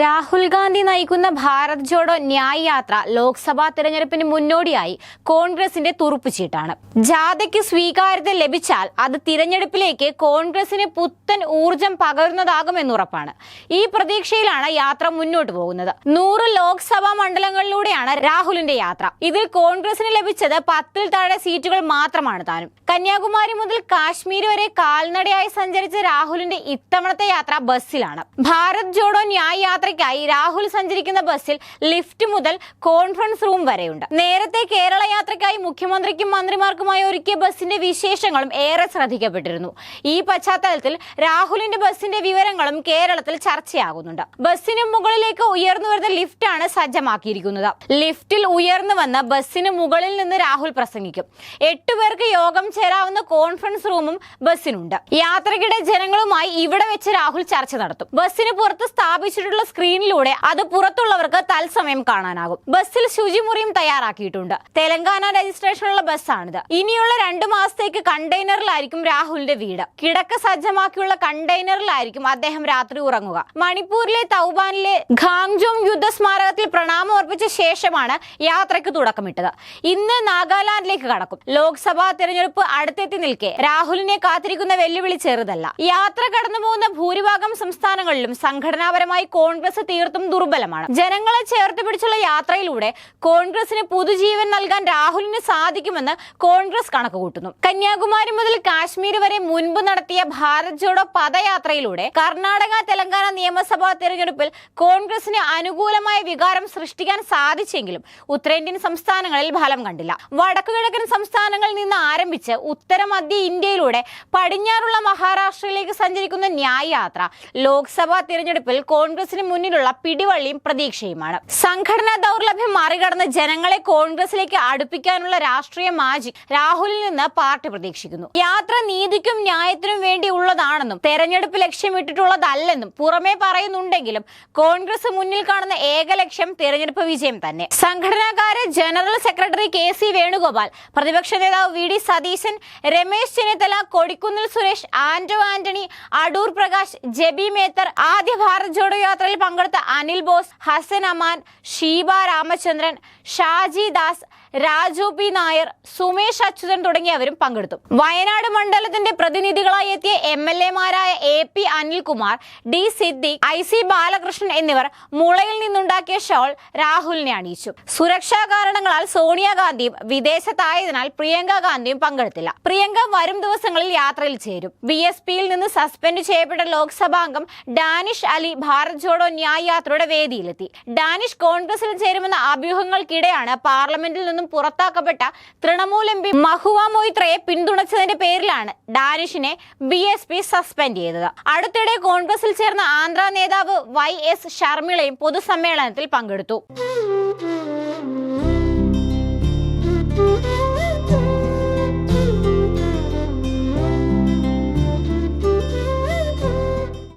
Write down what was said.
രാഹുൽ ഗാന്ധി നയിക്കുന്ന ഭാരത് ജോഡോ ന്യായ് യാത്ര ലോക്സഭാ തെരഞ്ഞെടുപ്പിന് മുന്നോടിയായി കോൺഗ്രസിന്റെ തുറുപ്പുചീട്ടാണ് ജാഥയ്ക്ക് സ്വീകാര്യത ലഭിച്ചാൽ അത് തിരഞ്ഞെടുപ്പിലേക്ക് കോൺഗ്രസിന് പുത്തൻ ഊർജം പകരുന്നതാകുമെന്നുറപ്പാണ്. ഈ പ്രതീക്ഷയിലാണ് യാത്ര മുന്നോട്ട് പോകുന്നത്. നൂറ് ലോക്സഭാ മണ്ഡലങ്ങളിലൂടെയാണ് രാഹുലിന്റെ യാത്ര. ഇതിൽ കോൺഗ്രസിന് ലഭിച്ചത് പത്തിൽ താഴെ സീറ്റുകൾ മാത്രമാണ് താനും. കന്യാകുമാരി മുതൽ കാശ്മീർ വരെ കാൽനടയായി സഞ്ചരിച്ച രാഹുലിന്റെ ഇത്തവണത്തെ യാത്ര ബസ്സിലാണ്. ഭാരത് ജോഡോ ന്യായ് യാത്രയ്ക്കായി രാഹുൽ സഞ്ചരിക്കുന്ന ബസ്സിൽ ലിഫ്റ്റ് മുതൽ കോൺഫറൻസ് റൂം വരെയുണ്ട്. നേരത്തെ കേരള യാത്രയ്ക്കായി മുഖ്യമന്ത്രിക്കും മന്ത്രിമാർക്കുമായി ഒരുക്കിയ ബസ്സിന്റെ വിശേഷങ്ങളും ഏറെ ശ്രദ്ധിക്കപ്പെട്ടിരുന്നു. ഈ പശ്ചാത്തലത്തിൽ രാഹുലിന്റെ ബസ്സിന്റെ വിവരങ്ങളും കേരളത്തിൽ ചർച്ചയാകുന്നുണ്ട്. ബസ്സിന് മുകളിലേക്ക് ഉയർന്നു വരുന്ന ലിഫ്റ്റാണ് സജ്ജമാക്കിയിരിക്കുന്നത്. ലിഫ്റ്റിൽ ഉയർന്നു വന്ന ബസ്സിന് മുകളിൽ നിന്ന് രാഹുൽ പ്രസംഗിക്കും. എട്ടുപേർക്ക് യോഗം ചേരാവുന്ന കോൺഫറൻസ് റൂമും ബസ്സിനുണ്ട്. യാത്രക്കിടെ ജനങ്ങളുമായി ഇവിടെ വെച്ച് രാഹുൽ ചർച്ച നടത്തും. ബസ്സിന് പുറത്ത് സ്ഥാപിച്ചിട്ടുള്ള സ്ക്രീനിലൂടെ അത് പുറത്തുള്ളവർക്ക് തത്സമയം കാണാനാകും. ബസ്സിൽ ശുചിമുറിയും തയ്യാറാക്കിയിട്ടുണ്ട്. തെലങ്കാന രജിസ്ട്രേഷനുള്ള ബസ്സാണിത്. ഇനിയുള്ള രണ്ടു മാസത്തേക്ക് കണ്ടെയ്നറിലായിരിക്കും രാഹുലിന്റെ വീട്. കിടക്ക സജ്ജമാക്കിയുള്ള കണ്ടെയ്നറിലായിരിക്കും അദ്ദേഹം രാത്രി ഉറങ്ങുക. മണിപ്പൂരിലെ തൗബാനിലെ ഖാങ്ജോങ് യുദ്ധ സ്മാരകത്തിൽ പ്രണാമം അർപ്പിച്ച ശേഷമാണ് യാത്രയ്ക്ക് തുടക്കമിട്ടത്. ഇന്ന് നാഗാലാൻഡിലേക്ക് കടക്കും. ലോക്സഭാ തെരഞ്ഞെടുപ്പ് അടുത്തെത്തി നിൽക്കെ രാഹുലിനെ കാത്തിരിക്കുന്ന വെല്ലുവിളി ചെറുതല്ല. യാത്ര കടന്നുപോകുന്ന ഭൂരിഭാഗം സംസ്ഥാനങ്ങളിലും സംഘടനാപരമായി കോൺഗ്രസ് തീർത്തും ദുർബലമാണ്. ജനങ്ങളെ ചേർത്ത് പിടിച്ചുള്ള യാത്രയിലൂടെ കോൺഗ്രസിന് പുതുജീവൻ നൽകാൻ രാഹുലിന് സാധിക്കുമെന്ന് കോൺഗ്രസ് കണക്ക് കൂട്ടുന്നു കന്യാകുമാരി മുതൽ കാശ്മീർ വരെ മുൻപ് നടത്തിയ ഭാരത് ജോഡോ പദയാത്രയിലൂടെ കർണാടക തെലങ്കാന നിയമസഭാ തെരഞ്ഞെടുപ്പിൽ കോൺഗ്രസിന് അനുകൂലമായ വികാരം സൃഷ്ടിക്കാൻ സാധിച്ചെങ്കിലും ഉത്തരേന്ത്യൻ സംസ്ഥാനങ്ങളിൽ ഫലം കണ്ടില്ല. വടക്കുകിഴക്കൻ സംസ്ഥാനങ്ങളിൽ നിന്ന് ആരംഭിച്ച് ഉത്തര മധ്യ ഇന്ത്യയിലൂടെ പടിഞ്ഞാറുള്ള മഹാരാഷ്ട്രയിലേക്ക് സഞ്ചരിക്കുന്ന ന്യായ യാത്ര ലോക്സഭാ തിരഞ്ഞെടുപ്പിൽ കോൺഗ്രസിന് മുന്നിലുള്ള പിടിവള്ളിയും പ്രതീക്ഷയുമാണ്. സംഘടനാ ദൗർലഭ്യം മറികടന്ന് ജനങ്ങളെ കോൺഗ്രസിലേക്ക് അടുപ്പിക്കാനുള്ള രാഷ്ട്രീയ മാജിക് രാഹുലിൽ നിന്ന് പാർട്ടി പ്രതീക്ഷിക്കുന്നു. യാത്ര നീതിക്കും ന്യായത്തിനും വേണ്ടി ഉള്ളതാണെന്നും തെരഞ്ഞെടുപ്പ് ലക്ഷ്യമിട്ടിട്ടുള്ളതല്ലെന്നും പുറമേ പറയുന്നുണ്ടെങ്കിലും കോൺഗ്രസ് മുന്നിൽ കാണുന്ന ഏക ലക്ഷ്യം തെരഞ്ഞെടുപ്പ് വിജയം തന്നെ. സംഘടനാകാര general secretary K C Venugopal പ്രതിപക്ഷ നേതാവ് വി ഡി സതീശൻ രമേശ് ചെന്നിത്തല കൊടിക്കുന്നിൽ സുരേഷ് ആന്റോ ആന്റണി അടൂർ പ്രകാശ് ജെബി മേത്തർ ആദ്യ ഭാരത് ജോഡോ യാത്രയിൽ പങ്കെടുത്ത അനിൽ ബോസ് ഹസൻ അമാൻ ഷീബ രാമചന്ദ്രൻ ഷാജി ദാസ് രാജു പി. നായർ സുമേഷ് അച്യുതൻ തുടങ്ങിയവരും പങ്കെടുത്തു. വയനാട് മണ്ഡലത്തിന്റെ പ്രതിനിധികളായി എത്തിയ M L എമാരായ A P Anilkumar D Siddique I C Balakrishnan എന്നിവർ മുളയിൽ നിന്നുണ്ടാക്കിയ ഷോൾ രാഹുലിനെ അണിയിച്ചു. സുരക്ഷാ കാരണങ്ങളാൽ സോണിയാഗാന്ധിയും വിദേശത്തായതിനാൽ പ്രിയങ്ക ഗാന്ധിയും പങ്കെടുത്തില്ല. പ്രിയങ്ക വരും ദിവസങ്ങളിൽ യാത്രയിൽ ചേരും. വി എസ് പിയിൽ നിന്ന് സസ്പെൻഡ് ചെയ്യപ്പെട്ട ലോക്സഭാംഗം ഡാനിഷ് അലി ഭാരത് ജോഡോ ന്യായ് യാത്രയുടെ വേദിയിലെത്തി. ഡാനിഷ് കോൺഗ്രസിൽ ചേരുമെന്ന അഭ്യൂഹങ്ങൾക്കിടെയാണ് പാർലമെന്റിൽ നിന്നും പുറത്താക്കപ്പെട്ട തൃണമൂൽ എം പി മഹുവ മൊയ്ത്രയെ പിന്തുണച്ചതിന്റെ പേരിലാണ് ഡാനിഷിനെ ബി എസ് പി സസ്പെൻഡ് ചെയ്തത്. അടുത്തിടെ കോൺഗ്രസിൽ ചേർന്ന ആന്ധ്ര നേതാവ് വൈ എസ് ഷർമിളയും പൊതുസമ്മേളനത്തിൽ പങ്കെടുത്തു.